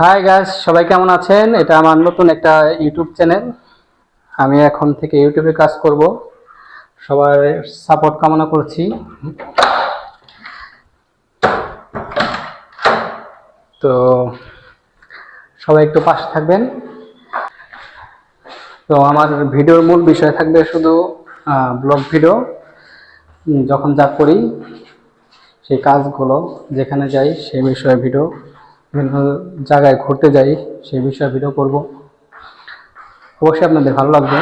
Hi guys সবাই কেমন আছেন? এটা আমার নতুন একটা ইউটিউব চ্যানেল আমি এখন থেকে ইউটিউবে কাজ করব। সবার সাপোর্ট কামনা করছি। তো সবাই একটু পাশে থাকবেন। তো আমার ভিডিওর মূল বিষয় থাকবে শুধু ব্লগ ভিডিও যখন যা করি, সেই কাজগুলো, যেখানে যাই, সেই বিষয়ে ভিডিও বিভিন্ন জায়গায় ঘুরতে যাই, সেই বিষয়ে ভিডিও করব। অবশ্যই আপনাদের ভালো লাগবে,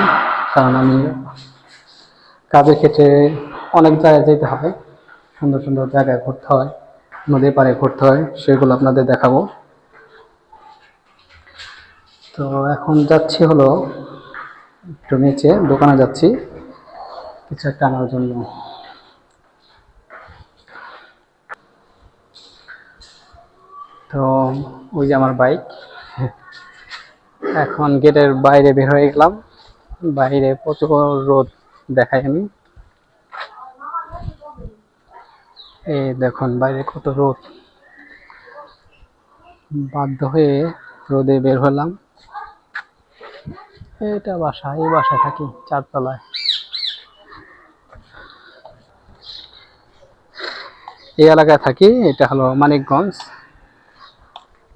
কারণ আমি কাজের ক্ষেত্রে অনেক জায়গায় যেতে হয়, সুন্দর সুন্দর জায়গায় ঘুরতে হয়, নদীর পাড়ে ঘুরতে হয়, সেগুলো আপনাদের দেখাবো। তো এখন যাচ্ছি হলো একটু নিচে, দোকানে যাচ্ছি, কিছু একটা আনার জন্য। তো ওই যে আমার বাইক। এখন গেটের বাইরে বের হয়ে গেলাম। বাইরে প্রচুর রোদ দেখাই আমি। এই দেখুন, বাইরে কত রোদ। বাধ্য হয়ে রোদে বের হলাম। এটা বাসা, এই বাসায় থাকি চারতলায়। এই এলাকায় থাকি, এটা হলো মানিকগঞ্জ।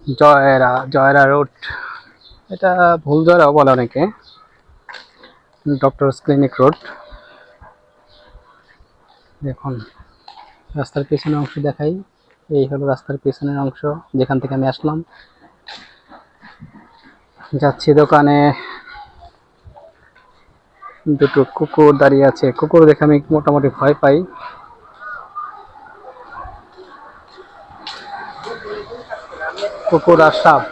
জয়রা জয়রা রোড। এটা ভুল জয়রাও বলে অনেকে। Doctors clinic road. দেখুন, রাস্তার পেছনের অংশ দেখাই। এই হলো রাস্তার পেছনের অংশ, যেখান থেকে আমি আসলাম। যাচ্ছি দোকানে। দুটো কুকুর দাঁড়িয়ে আছে। কুকুর দেখে আমি মোটামুটি ভয় পাই। কুকুর আর সাপ।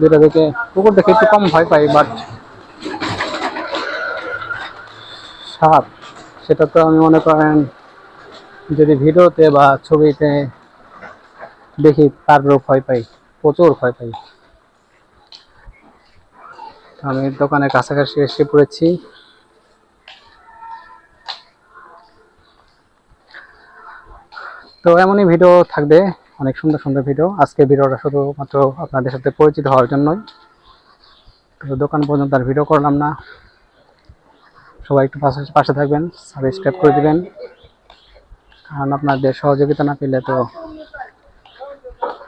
দুটা দেখে কুকুর দেখে একটু কম ভয় পাই বাট সাপ, সেটা তো আমি মনে করেন যদি ভিডিওতে বা ছবিতে দেখি তারপরেও ভয় পাই, প্রচুর ভয় পাই। আমি দোকানের কাছাকাছি এসে পড়েছি। তো এমনই ভিডিও থাকবে। অনেক সুন্দর সুন্দর ভিডিও আজকে ভিডিওটা শুধুমাত্র আপনাদের সাথে পরিচিত হওয়ার জন্যই। তো দোকান পর্যন্ত আর ভিডিও করলাম না। সবাই একটু পাশে পাশে থাকবেন সাবস্ক্রাইব করে দিবেন। কারণ আপনাদের সহযোগিতা না পেলে তো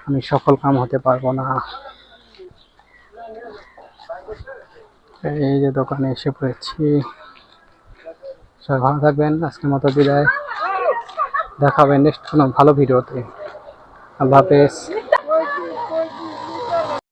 আমি সফল কাম হতে পারব না। এই যে দোকানে এসে পড়েছি। সবাই ভালো থাকবেন। আজকের মতো বিদায়। দেখাবেন নেক্সট কোনো ভালো ভিডিওতে আল্লাহ হাফেজ।